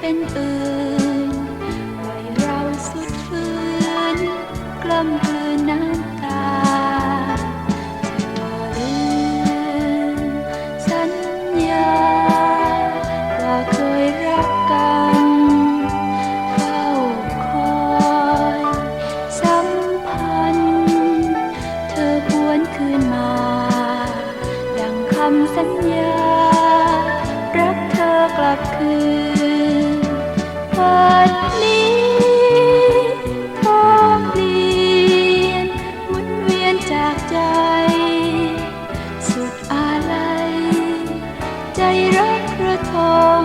เป็นอื่นปล่อยเราสุดฟื้นกลมกลืนน้ำตาลืมสัญญาว่าเคยรักกันเฝ้าคอยสัมพันธ์เธอหวนคืนมา ดังคำสัญญา รักเธอกลับคืนากใจ สุดอาลัย ใจรักระทม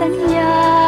สัญญา